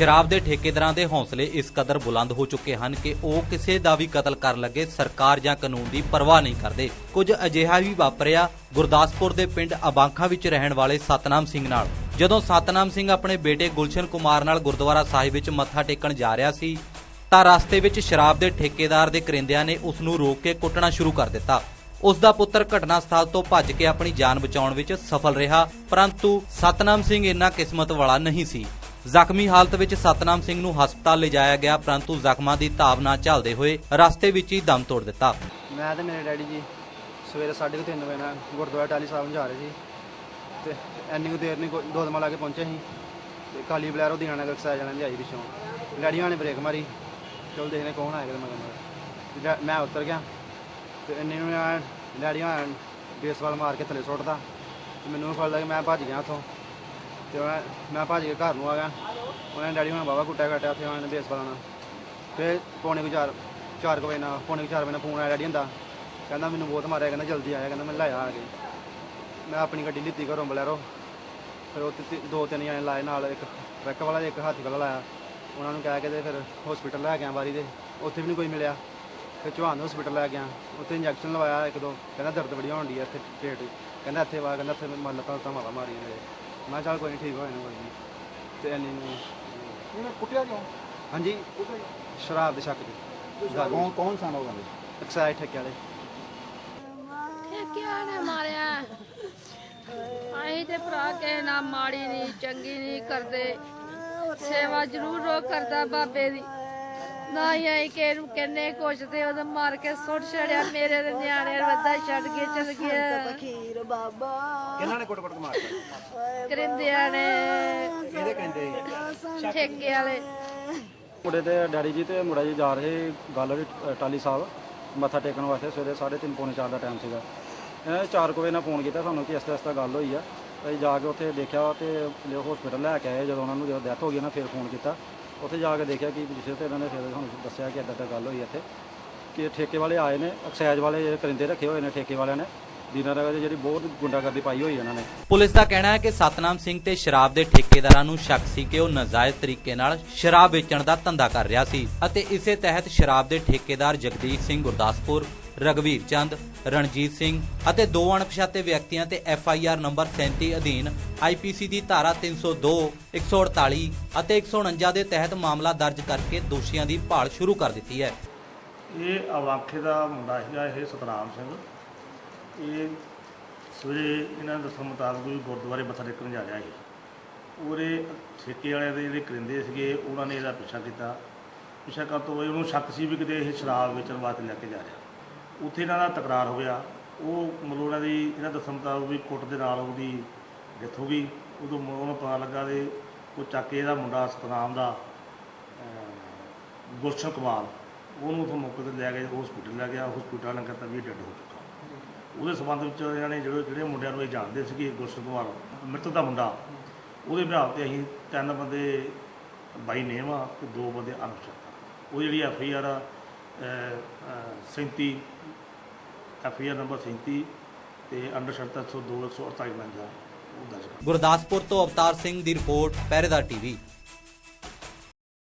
ਸ਼ਰਾਬ ਦੇ ਠੇਕੇਦਾਰਾਂ ਦੇ ਹੌਸਲੇ ਇਸ ਕਦਰ ਬੁਲੰਦ ਹੋ ਚੁੱਕੇ ਹਨ ਕਿ ਉਹ ਕਿਸੇ ਦਾ ਵੀ ਕਤਲ ਕਰਨ ਲੱਗੇ, ਸਰਕਾਰ ਜਾਂ ਕਾਨੂੰਨ ਦੀ ਪਰਵਾਹ ਨਹੀਂ ਕਰਦੇ। ਕੁਝ ਅਜਿਹਾ ਵੀ ਵਾਪਰਿਆ, ਗੁਰਦਾਸਪੁਰ ਦੇ ਪਿੰਡ ਅਬਾਂਖਾ ਵਿੱਚ ਰਹਿਣ ਵਾਲੇ ਸਤਨਾਮ ਸਿੰਘ ਨਾਲ। ਜਦੋਂ ਸਤਨਾਮ ਸਿੰਘ ਆਪਣੇ ਬੇਟੇ ਗੁਲਸ਼ਨ ਕੁਮਾਰ ਨਾਲ ਗੁਰਦੁਆਰਾ ਸਾਹਿਬ ਵਿੱਚ ਮੱਥਾ ਟੇਕਣ ਜਾ ਰਿਹਾ ਸੀ, ਤਾਂ ਰਸਤੇ ਵਿੱਚ ਸ਼ਰਾਬ ਦੇ ਠੇਕੇਦਾਰ ਦੇ ਕਰਿੰਦਿਆਂ ਨੇ ਉਸ ਨੂੰ ਰੋਕ ਕੇ ਕੁੱਟਣਾ ਸ਼ੁਰੂ ਕਰ ਦਿੱਤਾ। ਉਸ ਦਾ ਪੁੱਤਰ ਘਟਨਾ ਸਥਲ ਤੋਂ ਭੱਜ ਕੇ ਆਪਣੀ ਜਾਨ ਬਚਾਉਣ ਵਿੱਚ ਸਫਲ ਰਿਹਾ, ਪਰੰਤੂ ਸਤਨਾਮ ਸਿੰਘ ਇੰਨਾ ਕਿਸਮਤ ਵਾਲਾ ਨਹੀਂ ਸੀ। ਜ਼ਖਮੀ ਹਾਲਤ ਵਿੱਚ ਸਤਨਾਮ ਸਿੰਘ ਨੂੰ ਹਸਪਤਾਲ ਲਿਜਾਇਆ ਗਿਆ, ਪਰੰਤੂ ਜ਼ਖਮਾਂ ਦੀ ਤਾਬ ਨਾ ਝੱਲਦੇ ਹੋਏ ਰਸਤੇ ਵਿੱਚ ਹੀ ਦਮ ਤੋੜ ਦਿੱਤਾ। ਮੈਂ ਤੇ ਮੇਰੇ ਡੈਡੀ ਜੀ ਸਵੇਰੇ 3:30 ਵਜੇ ਨਾਲ ਗੁਰਦੁਆਰਾ ਟਾਲੀ ਸਾਹਿਬ ਨੂੰ ਜਾ ਰਹੇ ਸੀ। ਤੇ ਇੰਨੀ ਕੁ ਦੇਰ ਨਹੀਂ ਦੋ ਦਮਾ ਲਾ ਕੇ ਪਹੁੰਚੇ ਸੀ। ਤੇ ਕਾਲੀ ਬਲੈਰੋ ਦੀ ਆਣਾ ਐਕਸਾਈਜ਼ ਜਾਣਾ ਦੀ ਆਈ ਪਿੱਛੋਂ। ਡੈਡੀਆਂ ਨੇ ਬ੍ਰੇਕ ਮਾਰੀ। ਚਲ ਦੇਖਨੇ ਕੌਣ ਆਏਗਾ ਤੇ ਮਗਰ ਮਗਰ। ਡੈ- ਮੈਂ ਉਤਰ ਗਿਆ। ਤੇ ਇੰਨੇ ਨੂੰ ਐਂ ਡੈਡੀਆਂ ਬੇਸਬਾਲ ਮਾਰ ਕੇ ਥੱਲੇ ਸੁੱਟਦਾ ਤੇ ਮੈਨੂੰ ਫੜ ਲਿਆ ਕਿ ਮੈਂ ਭੱਜ ਗਿਆ ਉੱਥੋਂ। ਤੇ ਮੈਂ ਮੈਂ ਭੱਜ ਕੇ ਘਰ ਨੂੰ ਆ ਗਿਆ। ਉਹਨਾਂ ਨੇ ਡੈਡੀ ਹੁਣ ਬਾਬਾ ਕੁੱਟਿਆ ਕੱਟਿਆ ਉੱਥੇ, ਉਹਨਾਂ ਨੇ ਬੇਸਬਾਲ ਨਾਲ ਫਿਰ ਪੌਣੇ ਕੁ ਚਾਰ ਚਾਰ ਕੁ ਵਜੇ ਨਾਲ, ਪੌਣੇ ਕੁ ਚਾਰ ਵਜੇ ਨਾਲ ਫੋਨ ਆਇਆ ਡੈਡੀ ਹੁੰਦਾ। ਕਹਿੰਦਾ ਮੈਨੂੰ ਬਹੁਤ ਮਾਰਿਆ, ਕਹਿੰਦਾ ਜਲਦੀ ਆਇਆ, ਕਹਿੰਦਾ ਮੈਂ ਲਾਇਆ ਆ ਕੇ। ਮੈਂ ਆਪਣੀ ਗੱਡੀ ਲਿੱਤੀ ਘਰੋਂ ਬਲੈਰੋ। ਫਿਰ ਉਹ ਦੋ ਤਿੰਨ ਜਣੇ ਲਾਏ ਨਾਲ, ਇੱਕ ਟਰੱਕ ਵਾਲਾ ਤੇ ਇੱਕ ਹਾਥੀ ਵਾਲਾ ਲਾਇਆ। ਉਹਨਾਂ ਨੂੰ ਕਹਿ ਕੇ ਤੇ ਫਿਰ ਹਸਪੀਟਲ ਲੈ ਗਿਆ ਵਾਰੀ ਦੇ ਉੱਥੇ ਵੀ ਨਹੀਂ ਕੋਈ ਮਿਲਿਆ। ਫਿਰ ਚੌਹਾਨ ਹਸਪੀਟਲ ਲੈ ਗਿਆ ਉੱਥੇ ਇੰਜੈਕਸ਼ਨ ਲਵਾਇਆ ਇੱਕ ਦੋ, ਕਹਿੰਦਾ ਦਰਦ ਬੜੀ ਹੋਣ ਡਈ ਇੱਥੇ, ਪੇਟ 'ਚ। ਕਹਿੰਦਾ ਇੱਥੇ ਵਾ, ਕਹਿੰਦਾ ਇੱਥੇ ਮੈਂ ਲੱਤਾਂ ਤਾਂ ਮਾਰਾ ਮਾਰੀਆਂ ਨੇ। ਮੈਂ ਚੱਲ ਕੋਈ ਨਹੀਂ ਠੀਕ ਹੋ ਜਾਣਾ ਕੋਈ ਨਹੀਂ ਤੇ ਇੰਨੀ ਨੂੰ ਇਹਨੇ ਕੁੱਟਿਆ ਕਿਉਂ? ਹਾਂਜੀ। ਸ਼ਰਾਬ ਦੇ ਸ਼ੱਕ ਦੀ ਕੌਣ ਕੌਣ ਸਨ ਉਹ ਬੰਦੇ ਐਕਸਾਈਜ਼ ਠੇਕੇ ਵਾਲੇ। ਠੇਕਿਆਂ ਨੇ ਮਾਰਿਆ। ਅਸੀਂ ਤੇ ਭਰਾ ਕੇ ਨਾ ਮਾੜੀ ਨਹੀਂ ਚੰਗੀ ਨਹੀਂ ਕਰਦੇ। ਸੇਵਾ ਜ਼ਰੂਰ ਉਹ ਕਰਦਾ ਬਾਬੇ ਦੀ। ਨਾ ਹੀ ਆਈ ਕਿ ਨੂੰ ਕਹਿੰਨੇ ਕੁਛ ਤੇ ਉਹਦੇ ਮਾਰ ਕੇ ਸੁੱਟ ਛੜਿਆ ਮੇਰੇ ਦੇ ਨਿਆਣੇ ਰੱਦਾ ਛੱਡ ਕੇ ਚਲ ਗਿਆ। ਫਕੀਰ ਬਾਬਾ। ਕਿਹਨਾਂ ਨੇ ਕੁੱਟ ਕੁੱਟ ਕੇ ਮਾਰਤਾ? ਕਰਿੰਦਿਆਂ ਨੇ। ਇਹਦੇ ਕਹਿੰਦੇ ਠੇਕੇ ਵਾਲੇ। ਮੁੰਡੇ ਤੇ ਡੈਡੀ ਜੀ ਤੇ ਮੁੰਡਾ ਜੀ ਜਾ ਰਹੇ ਗੱਲ ਟਾਲੀ ਸਾਹਿਬ। ਮੱਥਾ ਟੇਕਣ ਵਾਸਤੇ ਸਵੇਰੇ 3:30 ਪੌਣੇ 4 ਦਾ ਟਾਈਮ ਸੀਗਾ। ਇਹ 4 ਵਜੇ ਨਾਲ ਫੋਨ ਕੀਤਾ ਸਾਨੂੰ ਕਿ ਇਸ ਤਰ੍ਹਾਂ ਇਸ ਤਰ੍ਹਾਂ ਗੱਲ ਹੋਈ ਆ। ਅਸੀਂ ਜਾ ਕੇ ਉੱਥੇ ਦੇਖਿਆ ਤੇ ਹਸਪੀਟਲ ਲੈ ਕੇ ਆਏ ਜਦੋਂ ਉਹਨਾਂ ਨੂੰ ਜਦੋਂ ਡੈਥ ਹੋ ਗਈ ਨਾ ਫਿਰ ਫੋਨ ਕੀਤਾ। ਉੱਥੇ ਜਾ ਕੇ ਦੇਖਿਆ ਕਿ ਜਿਸੇ ਤੇ ਇਹਨਾਂ ਨੇ ਫਿਰ ਸਾਨੂੰ ਦੱਸਿਆ ਕਿ ਇੱਦਾਂ ਇੱਦਾਂ ਗੱਲ ਹੋਈ ਇੱਥੇ, ਕਿ ਠੇਕੇ ਵਾਲੇ ਆਏ ਨੇ ਐਕਸਾਈਜ਼ ਵਾਲੇ ਜਿਹੜੇ ਕਰਿੰਦੇ ਰੱਖੇ ਹੋਏ ਨੇ ਠੇਕੇ ਵਾਲਿਆਂ ਨੇ, ਦਿਨਾਂ ਨਗਰ ਜਿਹੜੀ ਬਹੁਤ ਗੁੰਡਾਗਰਦੀ ਪਾਈ ਹੋਈ ਇਹਨਾਂ ਨੇ। ਪੁਲਿਸ ਦਾ ਕਹਿਣਾ ਹੈ ਕਿ ਸਤਨਾਮ ਸਿੰਘ ਤੇ ਸ਼ਰਾਬ ਦੇ ਠੇਕੇਦਾਰਾਂ ਨੂੰ ਸ਼ੱਕ ਸੀ ਕਿ ਉਹ ਨਾਜਾਇਜ਼ ਤਰੀਕੇ ਨਾਲ ਸ਼ਰਾਬ ਵੇਚਣ ਦਾ ਧੰਦਾ ਕਰ ਰਿਹਾ ਸੀ ਅਤੇ ਇਸੇ ਤਹਿਤ ਸ਼ਰਾਬ ਦੇ ਠੇਕੇਦਾਰ ਜਗਦੀਸ਼ ਸਿੰਘ ਗੁਰਦਾਸਪੁਰ ਰਗਵੀਰ ਚੰਦ, ਰਣਜੀਤ ਸਿੰਘ ਅਤੇ ਦੋ ਅਣਪਛਾਤੇ ਵਿਅਕਤੀਆਂ ਤੇ ਐਫ ਆਈ ਆਰ ਨੰਬਰ 37 ਅਧੀਨ ਆਈਪੀਸੀ ਦੀ ਧਾਰਾ 302 148 ਅਤੇ 149 ਦੇ ਤਹਿਤ ਮਾਮਲਾ ਦਰਜ ਕਰਕੇ ਦੋਸ਼ੀਆਂ ਦੀ ਭਾਲ ਸ਼ੁਰੂ ਕਰ ਦਿੱਤੀ ਹੈ। ਇਹ ਅਵਾਖੇ ਦਾ ਮੁੰਡਾ ਸੀਗਾ ਇਹ ਸਤਨਾਮ ਸਿੰਘ। ਇਹ ਸਵੇਰੇ ਇਹਨਾਂ ਦੇ ਦੱਸਣ ਮੁਤਾਬਕ ਵੀ ਗੁਰਦੁਆਰੇ ਮੱਥਾ ਟੇਕਣ ਜਾ ਰਿਹਾ ਸੀ। ਉਹਦੇ ਠੇਕੇ ਵਾਲੇ ਦੇ ਜਿਹੜੇ ਕਰਿੰਦੇ ਸੀਗੇ, ਉਹਨਾਂ ਨੇ ਇਹਦਾ ਪਿੱਛਾ ਕੀਤਾ। ਪਿੱਛਾ ਕਰਨ ਤੋਂ ਬਾਅਦ ਉਹਨੂੰ ਸ਼ੱਕ ਸੀ ਵੀ ਕਿਤੇ ਇਹ ਸ਼ਰਾਬ ਵੇਚਣ ਵਾਸਤੇ ਲੈ ਕੇ ਜਾ ਰਿਹਾ। ਉੱਥੇ ਇਹਨਾਂ ਦਾ ਤਕਰਾਰ ਹੋਇਆ ਉਹ ਮਤਲਬ ਉਹਨਾਂ ਦੀ, ਇਹਨਾਂ ਦੱਸਣ ਮੁਤਾਬਕ ਵੀ ਕੁੱਟ ਦੇ ਨਾਲ ਉਹਦੀ ਡੈਥ ਹੋ ਗਈ। ਉਦੋਂ ਉਹਨੂੰ ਪਤਾ ਲੱਗਾ ਤੇ ਉਹ ਚੱਕ ਕੇ ਇਹਦਾ ਮੁੰਡਾ ਸਤਨਾਮ ਦਾ ਗੁਰਸ਼ਨ ਗੁਲਸ਼ਨ ਕੁਮਾਰ। ਉਹਨੂੰ ਉੱਥੋਂ ਮੌਕੇ ਤੇ ਲੈ ਕੇ ਹਸਪੀਟਲ ਲੈ ਗਿਆ। ਹਸਪੀਟਲ ਲੰਗਰ ਤਾਂ ਵੀ ਡੈਡ ਹੋ ਚੁੱਕਾ। ਉਹਦੇ ਸਬੰਧ ਵਿੱਚ ਇਹਨਾਂ ਨੇ ਜਿਹੜੇ ਜਿਹੜੇ ਮੁੰਡਿਆਂ ਨੂੰ ਇਹ ਜਾਣਦੇ ਸੀਗੇ, ਗੁਲਸ਼ਨ ਕੁਮਾਰ, ਮ੍ਰਿਤਕ ਦਾ ਮੁੰਡਾ, ਉਹਦੇ ਵਿਆਹ ਤੇ ਅਸੀਂ ਤਿੰਨ ਬੰਦੇ, ਬਾਈ ਨੇਮ ਆ ਤੇ ਦੋ ਬੰਦੇ ਅਨਪਛਾਤਾ ਉਹ ਜਿਹੜੀ ਐਫ ਆਈ ਆਰ ਆ 37 ਐਫ ਆਈ ਆਰ ਨੰਬਰ 37 ਤੇ ਅੰਡਰ ਸ਼ਰਤਾਂ 102 148 ਬੰਦਾ ਉਹ ਦਰਜ ਕਰ ਗੁਰਦਾਸਪੁਰ ਤੋਂ ਅਵਤਾਰ ਸਿੰਘ ਦੀ ਰਿਪੋਰਟ ਪਹਿਰੇਦਾਰ ਟੀਵੀ।